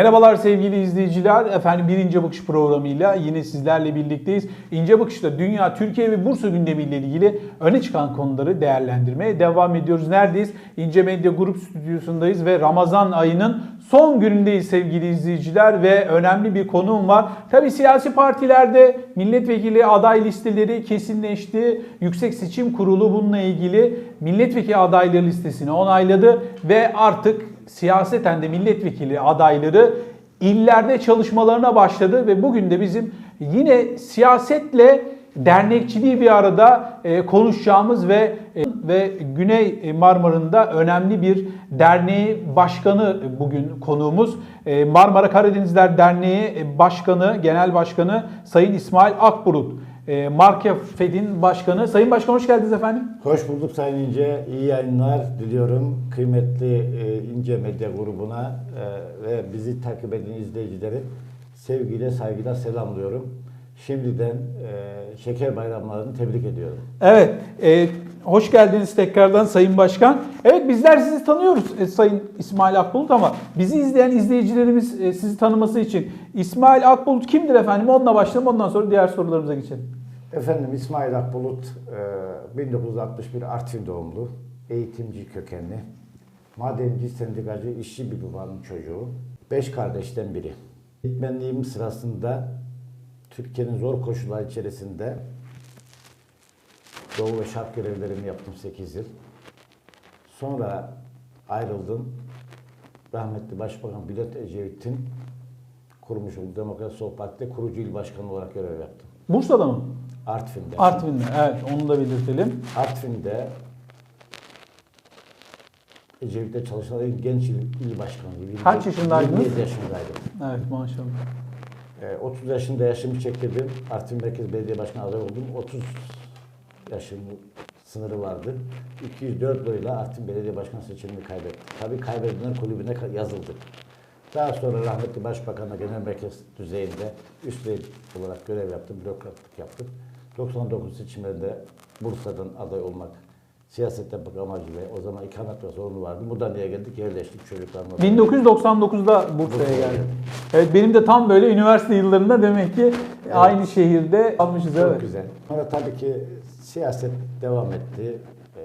Merhabalar sevgili izleyiciler. Efendim bir İnce Bakış programıyla yine sizlerle birlikteyiz. İnce Bakış'ta dünya, Türkiye ve Bursa gündemiyle ilgili öne çıkan konuları değerlendirmeye devam ediyoruz. Neredeyiz? İnce Medya Grup stüdyosundayız ve Ramazan ayının son günündeyiz sevgili izleyiciler ve önemli bir konuğum var. Tabi siyasi partilerde milletvekili aday listeleri kesinleşti. Yüksek Seçim Kurulu bununla ilgili milletvekili adayları listesini onayladı ve artık siyaseten de milletvekili adayları illerde çalışmalarına başladı ve bugün de bizim yine siyasetle dernekçiliği bir arada e, konuşacağımız ve e, ve Güney Marmara'nda önemli bir derneği başkanı bugün konuğumuz. E, Marmara Karadenizler Derneği Başkanı, Genel Başkanı Sayın İsmail Akbulut. E, Marka Fed'in başkanı. Sayın Başkan hoş geldiniz efendim. Hoş bulduk Sayın İnce. İyi yayınlar diliyorum. Kıymetli e, İnce Medya grubuna e, ve bizi takip eden izleyicileri sevgiyle, saygıyla selamlıyorum. Şimdiden e, şeker bayramlarını tebrik ediyorum. Evet, e, hoş geldiniz tekrardan Sayın Başkan. Evet bizler sizi tanıyoruz e, Sayın İsmail Akbulut ama bizi izleyen izleyicilerimiz e, sizi tanıması için İsmail Akbulut kimdir efendim? Onunla başlayalım ondan sonra diğer sorularımıza geçelim. Efendim İsmail Akbulut e, 1961 Artvin doğumlu, eğitimci kökenli, madenci, sendikacı, işçi bir babanın çocuğu. Beş kardeşten biri. Eğitmenliğim sırasında Türkiye'nin zor koşullar içerisinde Doğu ve Şark görevlerimi yaptım 8 yıl. Sonra ayrıldım. Rahmetli Başbakan Bülent Ecevit'in kurmuş olduğu Demokrat Sol Parti'de kurucu il başkanı olarak görev yaptım. Bursa'da mı? Artvin'de. Artvin'de. Evet onu da belirtelim. Artvin'de Ecevit'te çalışan en genç il, il başkanıydı. Kaç yaşındaydınız? 27 yaşındaydım. Evet maşallah. Ee, 30 yaşında yaşımı çektirdim. Artvin Merkez Belediye Başkanı adayı oldum. 30 yaşım sınırı vardı. 204 oyla Artvin Belediye Başkanı seçimini kaybettim. Tabii kaybedenler kulübüne yazıldık. Daha sonra rahmetli Başbakan'a genel merkez düzeyinde üst düzey olarak görev yaptım, bürokratlık yaptım. 99 seçimlerinde Bursa'dan aday olmak siyasette yapmak amacıyla o zaman ikamet ve sorunu vardı. Buradan niye geldik? Yerleştik çocuklarımla. 1999'da Bursa'ya geldim. Evet benim de tam böyle üniversite yıllarında demek ki aynı şehirde kalmışız Çok evet. güzel. Sonra tabii ki siyaset devam etti. Ee,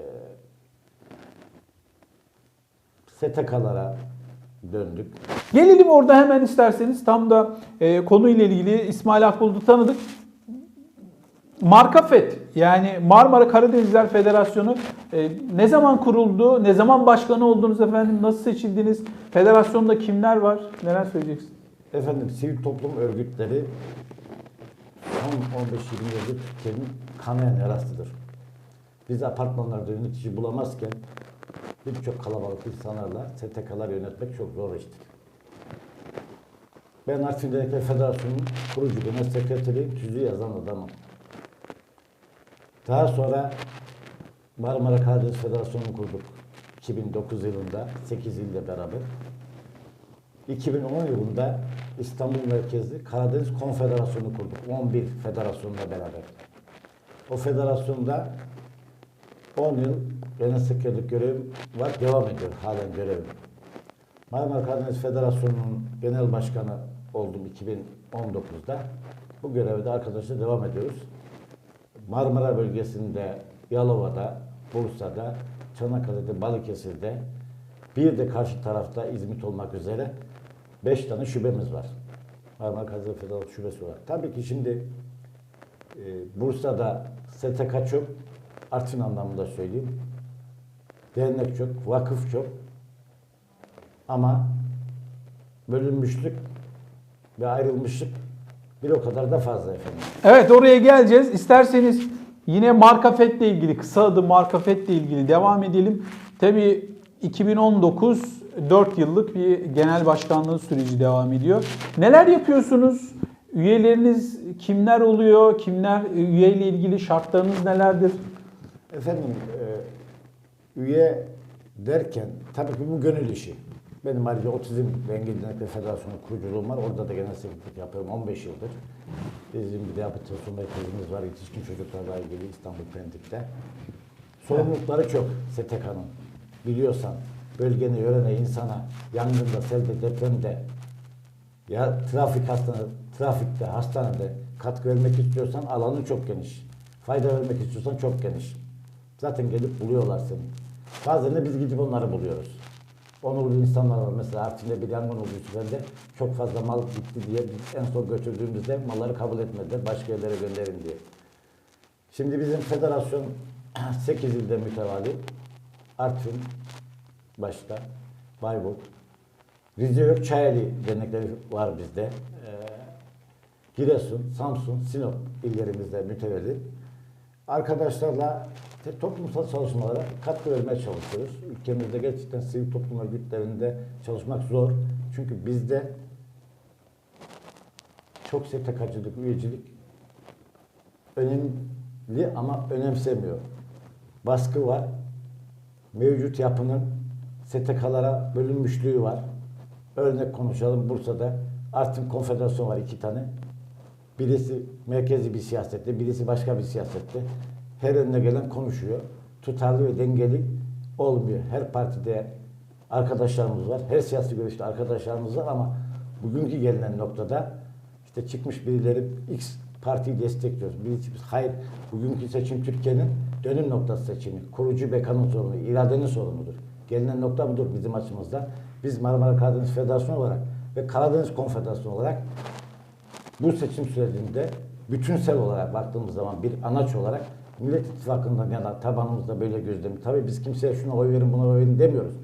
STK'lara döndük. Gelelim orada hemen isterseniz tam da e, konuyla ilgili İsmail Akbulut'u tanıdık. Marka FED yani Marmara Karadenizler Federasyonu e, ne zaman kuruldu? Ne zaman başkanı oldunuz efendim? Nasıl seçildiniz? Federasyonda kimler var? Neler söyleyeceksin? Efendim sivil toplum örgütleri son 15-20 yıldır Türkiye'nin kanayan yarasıdır. Biz apartmanlarda yönetici bulamazken birçok kalabalık insanlarla STK'lar yönetmek çok zor iştir. Ben Artvin Dernekler kurucu genel sekreteriyim, tüzüğü yazan adamım. Daha sonra Marmara Karadeniz Federasyonu'nu kurduk. 2009 yılında 8 ilde beraber. 2010 yılında İstanbul merkezli Karadeniz Konfederasyonu kurduk. 11 federasyonla beraber. O federasyonda 10 yıl genel sekreterlik görevim var. Devam ediyor halen görevim. Marmara Karadeniz Federasyonu'nun genel başkanı oldum 2019'da. Bu görevde arkadaşlar devam ediyoruz. Marmara bölgesinde, Yalova'da, Bursa'da, Çanakkale'de, Balıkesir'de, bir de karşı tarafta İzmit olmak üzere 5 tane şubemiz var. Marmara Federasyonu şubesi var. Tabii ki şimdi e, Bursa'da STK çok, Artvin anlamında söyleyeyim. Dernek çok, vakıf çok. Ama bölünmüşlük ve ayrılmışlık bir o kadar da fazla efendim. Evet oraya geleceğiz. İsterseniz yine Marka FED ile ilgili kısa adı Marka FED ile ilgili devam edelim. Tabii 2019 4 yıllık bir genel başkanlığı süreci devam ediyor. Neler yapıyorsunuz? Üyeleriniz kimler oluyor? Kimler üye ile ilgili şartlarınız nelerdir? Efendim e, üye derken tabii ki bu gönül işi. Benim ayrıca Otizm ve Engelliler Federasyonu kuruculuğum var. Orada da genel sekreterlik yapıyorum 15 yıldır. Bizim bir rehabilitasyon merkezimiz var. Yetişkin çocuklarla ilgili İstanbul Pendik'te. Sorumlulukları çok STK'nın. Biliyorsan bölgene, yörene, insana, yangında, selde, depremde Ya trafik hastane, trafikte, hastanede katkı vermek istiyorsan alanı çok geniş. Fayda vermek istiyorsan çok geniş. Zaten gelip buluyorlar seni. Bazen de biz gidip onları buluyoruz. Onurlu insanlar var. Mesela Artvin'de bir yangın oldu Yusufeli'de. Çok fazla mal gitti diye en son götürdüğümüzde malları kabul etmediler. Başka yerlere gönderin diye. Şimdi bizim federasyon 8 ilde mütevazi. Artvin başta, Bayburt, Rize yok, Çayeli dernekleri var bizde. Ee, Giresun, Samsun, Sinop illerimizde mütevelli. Arkadaşlarla toplumsal çalışmalara katkı vermeye çalışıyoruz. Ülkemizde gerçekten sivil toplum örgütlerinde çalışmak zor. Çünkü bizde çok STK'cılık, üyecilik önemli ama önemsemiyor. Baskı var. Mevcut yapının STK'lara bölünmüşlüğü var. Örnek konuşalım Bursa'da Artvin Konfederasyonu var iki tane. Birisi merkezi bir siyasette, birisi başka bir siyasette. Her önüne gelen konuşuyor. Tutarlı ve dengeli olmuyor. Her partide arkadaşlarımız var. Her siyasi görüşte arkadaşlarımız var ama bugünkü gelinen noktada işte çıkmış birileri X partiyi destekliyoruz. Birisi hayır bugünkü seçim Türkiye'nin dönüm noktası seçimi. Kurucu bekanın sorunu, iradenin sorunudur. Gelinen nokta budur bizim açımızdan. Biz Marmara Karadeniz Federasyonu olarak ve Karadeniz Konfederasyonu olarak bu seçim sürecinde bütünsel olarak baktığımız zaman bir anaç olarak Millet İttifakı'ndan yana tabanımızda böyle gözlemi. Tabii biz kimseye şuna oy verin buna oy verin demiyoruz.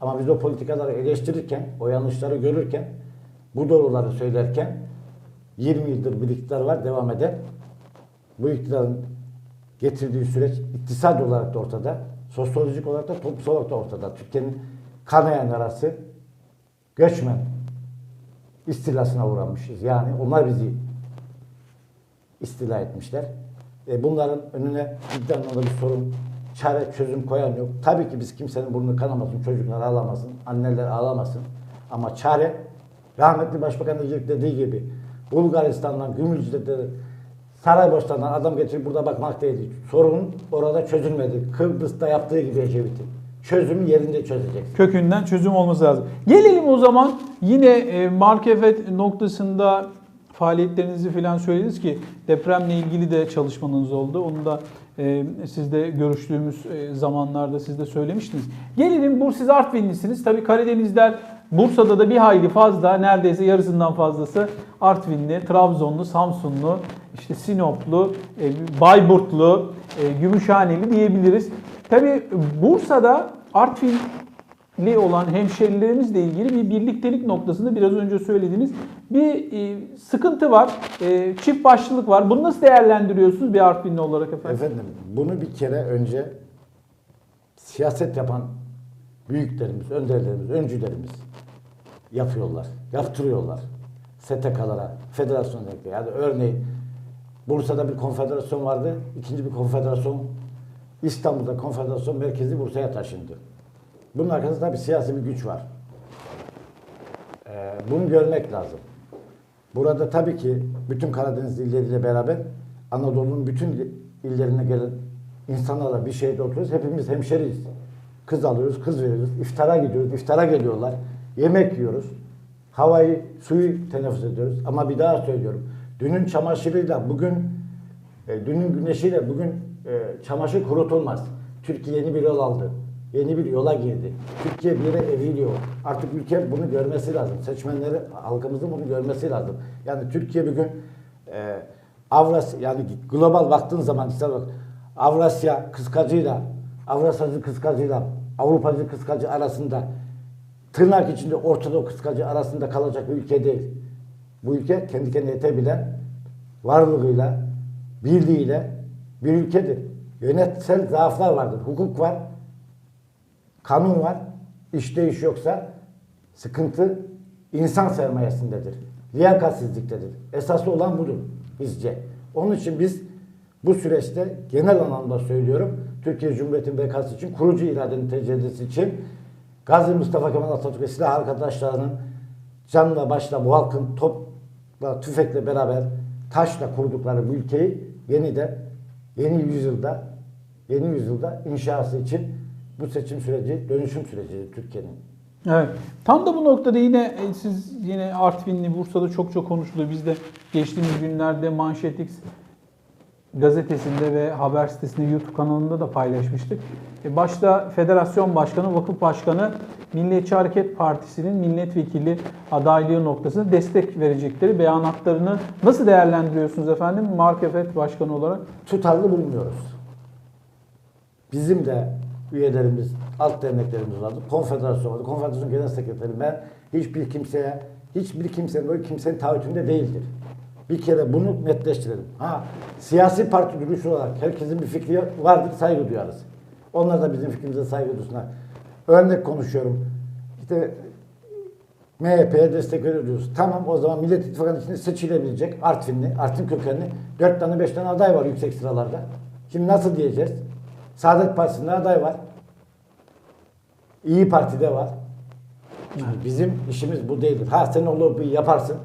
Ama biz o politikaları eleştirirken, o yanlışları görürken, bu doğruları söylerken 20 yıldır bir iktidar var devam eden. Bu iktidarın getirdiği süreç iktisadi olarak da ortada, sosyolojik olarak da toplumsal olarak da ortada. Türkiye'nin kanayan yarası göçmen istilasına uğramışız. Yani onlar bizi istila etmişler. E bunların önüne ciddi anlamda bir sorun, çare, çözüm koyan yok. Tabii ki biz kimsenin burnunu kanamasın, çocuklar ağlamasın, anneler ağlamasın. Ama çare, rahmetli Başbakan Ecevit dediği gibi Bulgaristan'dan, Gümrücü'de Saraybosna'dan adam getirip burada bakmaktaydı. Sorun orada çözülmedi. Kıbrıs'ta yaptığı gibi Ecevit'in. Çözümü yerinde çözecek. kökünden çözüm olması lazım. Gelelim o zaman yine e, markefet noktasında faaliyetlerinizi falan söylediniz ki depremle ilgili de çalışmanız oldu. Onu da e, siz de görüştüğümüz e, zamanlarda siz de söylemiştiniz. Gelelim bu siz Artvinlisiniz. Tabii Karadenizler Bursa'da da bir hayli fazla neredeyse yarısından fazlası Artvinli, Trabzonlu, Samsunlu, işte Sinoplu, e, Bayburtlu, e, Gümüşhaneli diyebiliriz. Tabii Bursa'da Artvinli olan hemşerilerimizle ilgili bir birliktelik noktasında biraz önce söylediğiniz bir e, sıkıntı var. Çift başlılık var. Bunu nasıl değerlendiriyorsunuz bir Artvinli olarak efendim? Efendim bunu bir kere önce siyaset yapan büyüklerimiz, önderlerimiz, öncülerimiz yapıyorlar, yaptırıyorlar. STK'lara, federasyon yani örneğin Bursa'da bir konfederasyon vardı, ikinci bir konfederasyon İstanbul'da konfederasyon merkezi Bursa'ya taşındı. Bunun arkasında bir siyasi bir güç var. Ee, bunu görmek lazım. Burada tabii ki bütün Karadeniz illeriyle beraber Anadolu'nun bütün illerine gelen insanlarla bir şeyde oturuyoruz. Hepimiz hemşeriyiz. Kız alıyoruz, kız veriyoruz. İftara gidiyoruz, iftara geliyorlar. Yemek yiyoruz. Havayı, suyu teneffüs ediyoruz. Ama bir daha söylüyorum. Dünün çamaşırıyla bugün, e, dünün güneşiyle bugün e, çamaşır kurutulmaz. Türkiye yeni bir yol aldı. Yeni bir yola girdi. Türkiye bir yere evriliyor. Artık ülke bunu görmesi lazım. Seçmenleri, halkımızın bunu görmesi lazım. Yani Türkiye bugün e, Avrasya, yani global baktığın zaman işte bak, Avrasya kıskacıyla, Avrasyacı kıskacıyla, Avrupacı kıskacı arasında tırnak içinde Ortadoğu kıskacı arasında kalacak bir ülke değil. Bu ülke kendi kendine yetebilen varlığıyla, birliğiyle bir ülkedir. Yönetsel zaaflar vardır. Hukuk var, kanun var. İşleyiş yoksa sıkıntı insan sermayesindedir. Liyakatsizliktedir. Esaslı olan budur bizce. Onun için biz bu süreçte genel anlamda söylüyorum Türkiye Cumhuriyeti'nin bekası için, kurucu iradenin tecellisi için Gazi Mustafa Kemal Atatürk ve silah arkadaşlarının canla başla bu halkın topla, tüfekle beraber taşla kurdukları bu ülkeyi yeniden yeni yüzyılda yeni yüzyılda inşası için bu seçim süreci dönüşüm süreci Türkiye'nin. Evet. Tam da bu noktada yine e, siz yine Artvinli Bursa'da çok çok konuşuluyor. Biz de geçtiğimiz günlerde Manşetix gazetesinde ve haber sitesinde YouTube kanalında da paylaşmıştık. E, Başta Federasyon Başkanı, Vakıf Başkanı Milliyetçi Hareket Partisi'nin milletvekili adaylığı noktasında destek verecekleri beyanatlarını nasıl değerlendiriyorsunuz efendim? Markefet Başkanı olarak. tutarlı bulmuyoruz. Bizim de üyelerimiz, alt derneklerimiz vardı. Konfederasyon vardı. Konfederasyon Genel Sekreteri ben hiçbir kimseye, hiçbir kimsenin o kimsenin taahhütünde değildir. Bir kere bunu netleştirelim. Ha, siyasi parti duruşu olarak herkesin bir fikri vardır, saygı duyarız. Onlar da bizim fikrimize saygı duysunlar. Örnek konuşuyorum. İşte MHP'ye destek veriyoruz. Tamam o zaman Millet İttifakı'nın içinde seçilebilecek Artvinli, Artvin kökenli 4 tane 5 tane aday var yüksek sıralarda. Şimdi nasıl diyeceğiz? Saadet Partisi'nde aday var. İyi Parti'de var. Şimdi bizim işimiz bu değildir. Ha sen o lobiyi yaparsın.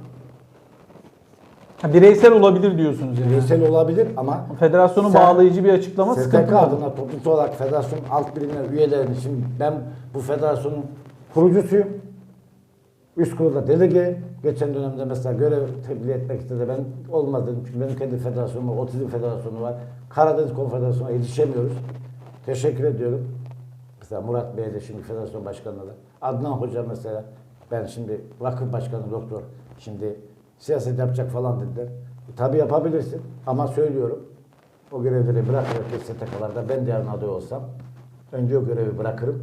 Ha, bireysel olabilir diyorsunuz yani. Bireysel olabilir ama Federasyonu Sen- bağlayıcı bir açıklama STK sıkıntı. adına toplumsal olarak federasyon alt birimler üyelerini şimdi ben bu federasyonun kurucusuyum. Üst kurulda delege. Geçen dönemde mesela görev tebliğ etmek istedi. Ben olmaz dedim. Çünkü benim kendi federasyonum var. Otizm federasyonu var. Karadeniz Konfederasyonu'na yetişemiyoruz. Teşekkür ediyorum. Mesela Murat Bey de şimdi federasyon başkanına da. Adnan Hoca mesela. Ben şimdi vakıf başkanı doktor. Şimdi siyaset yapacak falan dediler. E, tabii yapabilirsin. Ama söylüyorum. O görevleri bırakarak STK'larda ben de yarın aday olsam önce o görevi bırakırım.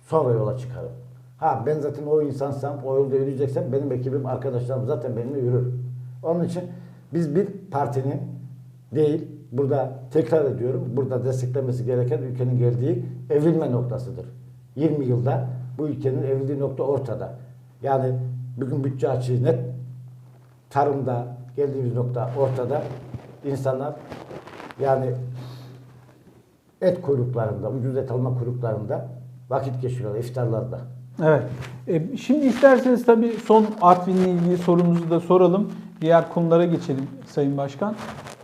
Sonra yola çıkarım. Ha ben zaten o insansam, o yolda yürüyeceksem benim ekibim, arkadaşlarım zaten benimle yürür. Onun için biz bir partinin değil, burada tekrar ediyorum, burada desteklemesi gereken ülkenin geldiği evrilme noktasıdır. 20 yılda bu ülkenin evrildiği nokta ortada. Yani bugün bütçe açığı net, tarımda geldiğimiz nokta ortada. İnsanlar yani et kuyruklarında, ucuz et alma kuyruklarında vakit geçiriyorlar iftarlarda. Evet. E, şimdi isterseniz tabii son Artvin'le ilgili sorumuzu da soralım. Diğer konulara geçelim Sayın Başkan.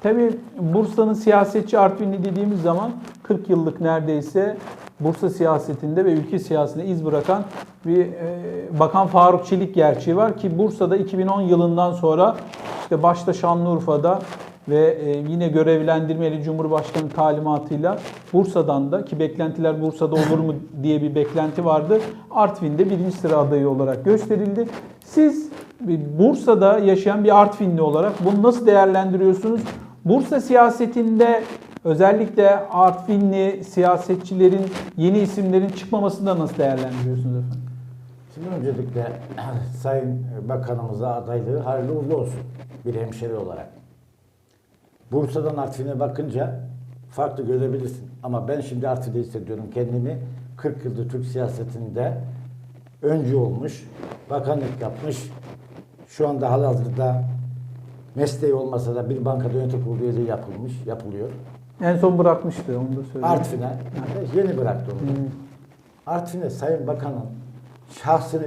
Tabii Bursa'nın siyasetçi Artvinli dediğimiz zaman 40 yıllık neredeyse Bursa siyasetinde ve ülke siyasetinde iz bırakan bir e, Bakan Faruk Çelik gerçeği var ki Bursa'da 2010 yılından sonra işte başta Şanlıurfa'da ve e, yine görevlendirmeli Cumhurbaşkanı talimatıyla Bursa'dan da ki beklentiler Bursa'da olur mu diye bir beklenti vardı. Artvin'de birinci sıra adayı olarak gösterildi. Siz Bursa'da yaşayan bir Artvinli olarak bunu nasıl değerlendiriyorsunuz? Bursa siyasetinde özellikle Artvinli siyasetçilerin yeni isimlerin çıkmamasını da nasıl değerlendiriyorsunuz efendim? Şimdi öncelikle Sayın Bakanımıza adaylığı hayırlı uğurlu olsun bir hemşeri olarak. Bursa'dan Artvin'e bakınca farklı görebilirsin. Ama ben şimdi Artvin'de hissediyorum kendimi. 40 yıldır Türk siyasetinde öncü olmuş, bakanlık yapmış. Şu anda halihazırda mesleği olmasa da bir bankada yönetim kurulu üyeliği yapılmış, yapılıyor. En son bırakmıştı onu da söyleyeyim. Artvin'e yeni bıraktı onu. Hmm. Artvin'e Sayın Bakan'ın şahsını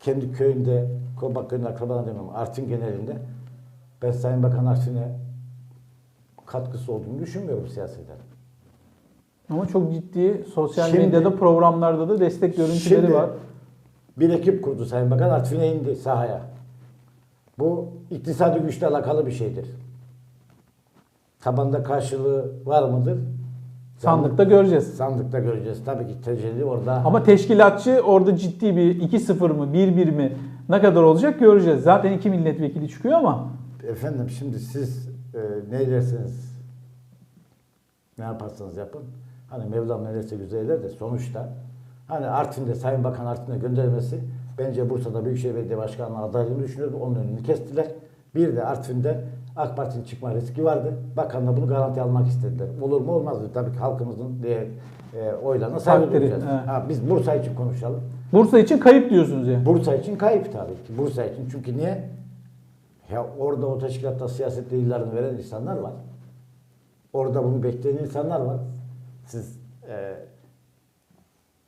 kendi köyünde, Kobak köyünde akrabana demiyorum, Artvin genelinde ben Sayın Bakan Artvin'e katkısı olduğunu düşünmüyorum siyaseten. Ama çok ciddi sosyal Şimdi- medyada programlarda da destek görüntüleri Şimdi var. bir ekip kurdu Sayın Bakan Artvin'e indi sahaya. Bu iktisadi güçle alakalı bir şeydir. Tabanda karşılığı var mıdır? Sandıkta göreceğiz. Sandıkta göreceğiz. Tabii ki tecelli orada. Ama teşkilatçı orada ciddi bir 2-0 mı 1-1 mi ne kadar olacak göreceğiz. Zaten iki milletvekili çıkıyor ama Efendim şimdi siz e, ne dersiniz? Ne yaparsanız yapın. Hani Mevlam ne derse güzel eder de sonuçta hani Artvin'de Sayın Bakan Artvin'e göndermesi bence Bursa'da Büyükşehir Belediye Başkanlığı adaylığını düşünüyordu. Onun önünü kestiler. Bir de Artvin'de AK Parti'nin çıkma riski vardı. Bakan da bunu garanti almak istediler. Olur mu olmaz mı? Tabii ki halkımızın diye e, oylarına saygı duyacağız. Ha, biz Bursa için konuşalım. Bursa için kayıp diyorsunuz yani. Bursa için kayıp tabii ki. Bursa için. Çünkü niye? Ya orada o teşkilatta siyasette yıllarını veren insanlar var. Orada bunu bekleyen insanlar var. Siz e,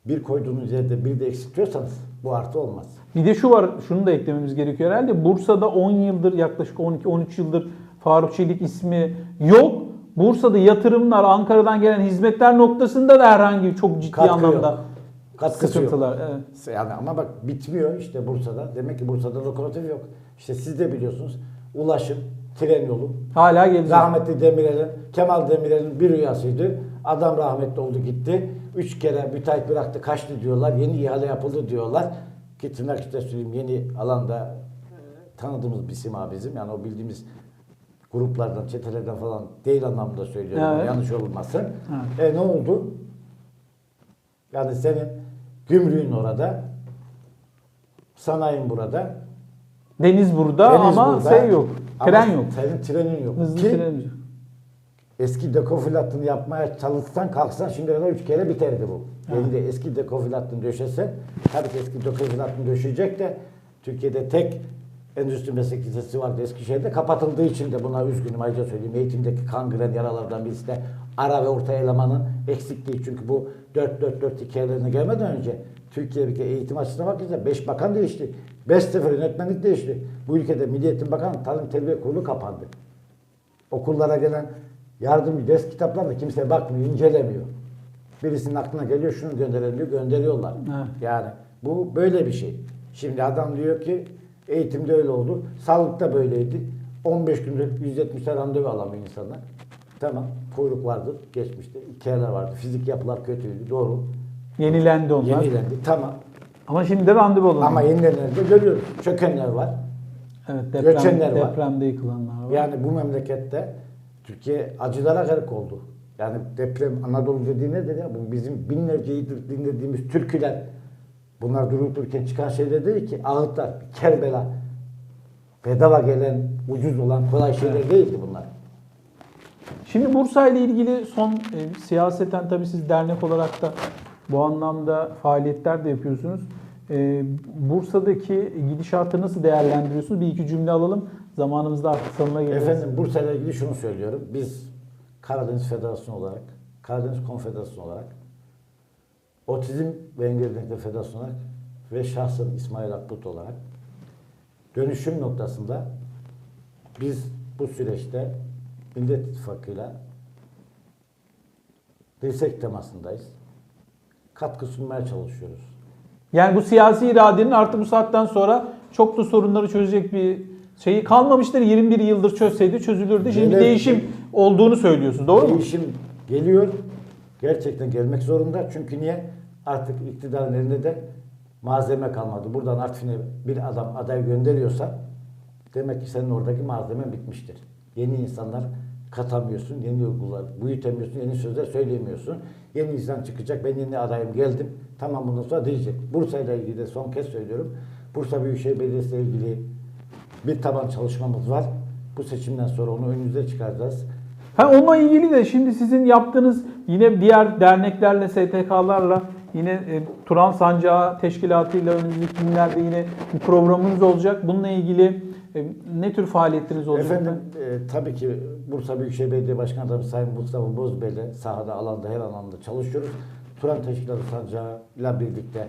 bir koyduğunuz yerde bir de eksiltiyorsanız bu artı olmaz. Bir de şu var, şunu da eklememiz gerekiyor herhalde. Bursa'da 10 yıldır, yaklaşık 12-13 yıldır Faruk Çelik ismi yok. Bursa'da yatırımlar, Ankara'dan gelen hizmetler noktasında da herhangi çok ciddi Katkı anlamda yok. Katkısı yok. sıkıntılar. Evet. Yani ama bak bitmiyor işte Bursa'da. Demek ki Bursa'da lokomotif yok. İşte siz de biliyorsunuz. Ulaşım, tren yolu. Hala gelecek. Rahmetli Demirel'in, Kemal Demirel'in bir rüyasıydı. Adam rahmetli oldu gitti. Üç kere müteahhit bıraktı kaçtı diyorlar. Yeni ihale yapıldı diyorlar. Ki tırnak içinde söyleyeyim yeni alanda e, tanıdığımız bir sima bizim. Yani o bildiğimiz gruplardan, çetelerden falan değil anlamında söylüyorum. Evet. Yanlış olmasın. E ne oldu? Yani senin gümrüğün orada, sanayin burada, Deniz burada deniz ama burada. şey yok. Tren yok. Senin trenin yok. Hızlı Ki tren yok. Eski dekofil hattını yapmaya çalışsan kalksan şimdi kadar üç kere biterdi bu. Yeni de eski dekofil hattını döşese, tabii ki eski dekofil hattını döşeyecek de Türkiye'de tek endüstri meslek lisesi vardı Eskişehir'de. Kapatıldığı için de buna üzgünüm ayrıca söyleyeyim. Eğitimdeki kangren yaralardan birisi de ara ve orta elemanın eksikliği. Çünkü bu 4-4-4 hikayelerine gelmeden önce Türkiye'deki eğitim açısına bakınca 5 bakan değişti. 5 sefer yönetmenlik değişti. Bu ülkede Milli Eğitim Bakanı Tarım Terbiye Kurulu kapandı. Okullara gelen yardımcı ders kitaplarına kimse bakmıyor, incelemiyor. Birisinin aklına geliyor şunu gönderelim diyor, gönderiyorlar. Evet. Yani bu böyle bir şey. Şimdi adam diyor ki eğitimde öyle oldu, sağlıkta böyleydi. 15 günde 170 randevu alamıyor insanlar. Tamam, kuyruk vardı geçmişte, hikayeler vardı. Fizik yapılar kötüydü, doğru. Yenilendi onlar. Yenilendi, tamam. Ama şimdi de randevu alınıyor. Ama yenilenenleri de görüyoruz. Çökenler var. evet, deprem, göçenler var. depremde yıkılanlar var. Yani bu memlekette Türkiye acılara garip oldu. Yani deprem Anadolu dediği nedir ya? Bu bizim binlerce yıldır dinlediğimiz türküler. Bunlar durup dururken çıkan şeyler değil ki. Ağıtlar, Kerbela. Bedava gelen, ucuz olan kolay şeyler değildi bunlar. Şimdi Bursa ile ilgili son e, siyaseten tabii siz dernek olarak da bu anlamda faaliyetler de yapıyorsunuz. E, Bursa'daki gidişatı nasıl değerlendiriyorsunuz? Bir iki cümle alalım. Zamanımızda artık sonuna geliyoruz. Efendim Bursa ile ilgili şunu söylüyorum. Biz Karadeniz Federasyonu olarak, Karadeniz Konfederasyonu olarak, Otizm ve Engellilikler Federasyonu olarak ve şahsım İsmail Akbut olarak dönüşüm noktasında biz bu süreçte Millet İttifakı'yla dirsek temasındayız. Katkı sunmaya çalışıyoruz. Yani bu siyasi iradenin artık bu saatten sonra çok da sorunları çözecek bir şeyi kalmamıştır. 21 yıldır çözseydi çözülürdü. Şimdi bir Gelir- değişim olduğunu söylüyorsunuz. Doğru mu? Değişim geliyor. Gerçekten gelmek zorunda. Çünkü niye? Artık iktidarın elinde de malzeme kalmadı. Buradan Artvin'e bir adam aday gönderiyorsa demek ki senin oradaki malzemen bitmiştir. Yeni insanlar katamıyorsun, yeni uygular büyütemiyorsun, yeni sözler söyleyemiyorsun. Yeni insan çıkacak, ben yeni adayım geldim. Tamam bundan sonra diyecek. Bursa ile ilgili de son kez söylüyorum. Bursa Büyükşehir Belediyesi ile ilgili bir taban çalışmamız var. Bu seçimden sonra onu önünüze çıkaracağız. Ha onunla ilgili de şimdi sizin yaptığınız yine diğer derneklerle, STK'larla yine e, Turan Sancağı Teşkilatı'yla önümüzdeki günlerde yine bir programınız olacak. Bununla ilgili e, ne tür faaliyetleriniz olacak? Efendim e, tabii ki Bursa Büyükşehir Belediye Başkanı Adamı Sayın Mustafa Bozbey'le sahada, alanda, her alanda çalışıyoruz. Turan Teşkilatı Sancağı'yla birlikte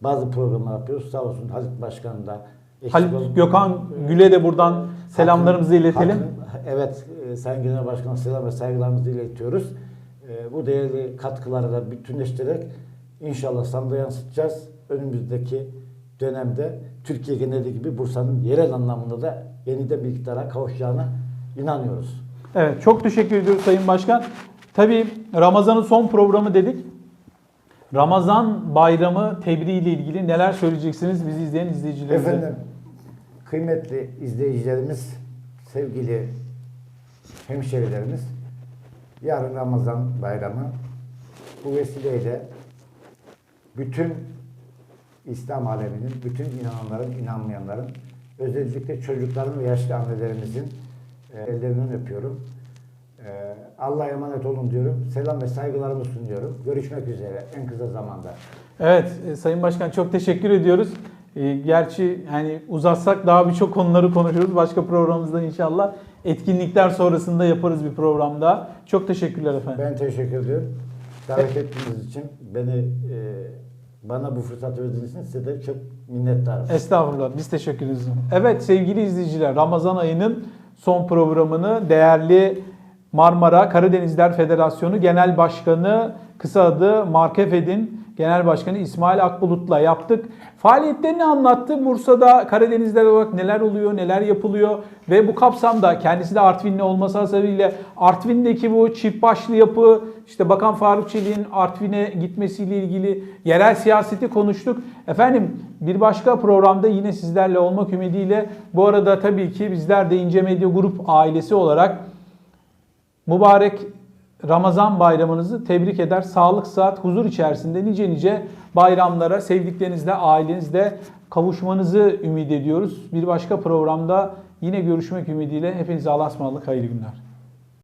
bazı programlar yapıyoruz. Sağ olsun Halit Başkan da Halit Gökhan Gül'e de buradan selamlarımızı Hakkın- iletelim. Hakkın- evet, e, Sayın Genel Başkan'a selam ve saygılarımızı iletiyoruz. E, bu değerli katkıları da bütünleştirerek inşallah sandığa yansıtacağız. Önümüzdeki dönemde Türkiye geneli gibi Bursa'nın yerel anlamında da yeniden bir iktidara kavuşacağına inanıyoruz. Evet çok teşekkür ediyoruz Sayın Başkan. Tabii Ramazan'ın son programı dedik. Ramazan bayramı tebriği ile ilgili neler söyleyeceksiniz bizi izleyen izleyicilerimize? Efendim, kıymetli izleyicilerimiz, sevgili hemşerilerimiz, yarın Ramazan bayramı. Bu vesileyle bütün İslam aleminin, bütün inananların, inanmayanların, özellikle çocukların ve yaşlı annelerimizin e, ellerinden öpüyorum. E, Allah'a emanet olun diyorum. Selam ve saygılarımı sunuyorum. Görüşmek üzere en kısa zamanda. Evet e, Sayın Başkan çok teşekkür ediyoruz. E, gerçi hani uzatsak daha birçok konuları konuşuruz. Başka programımızda inşallah etkinlikler sonrasında yaparız bir programda. Çok teşekkürler efendim. Ben teşekkür ediyorum. Davet ettiğiniz için beni e, bana bu fırsatı verdiğiniz için size de çok minnettarım. Estağfurullah. Biz teşekkür ederiz. Evet sevgili izleyiciler Ramazan ayının son programını değerli Marmara Karadenizler Federasyonu Genel Başkanı kısa adı Mark Efed'in Genel Başkanı İsmail Akbulut'la yaptık. Faaliyetlerini anlattı. Bursa'da Karadeniz'de olarak neler oluyor, neler yapılıyor ve bu kapsamda kendisi de Artvinli olması sebebiyle Artvin'deki bu çift başlı yapı, işte Bakan Faruk Çelik'in Artvin'e gitmesiyle ilgili yerel siyaseti konuştuk. Efendim bir başka programda yine sizlerle olmak ümidiyle bu arada tabii ki bizler de İnce Medya Grup ailesi olarak mübarek Ramazan bayramınızı tebrik eder. Sağlık, sıhhat, huzur içerisinde nice nice bayramlara sevdiklerinizle, ailenizle kavuşmanızı ümit ediyoruz. Bir başka programda yine görüşmek ümidiyle hepinize Allah'a ısmarladık. Hayırlı günler.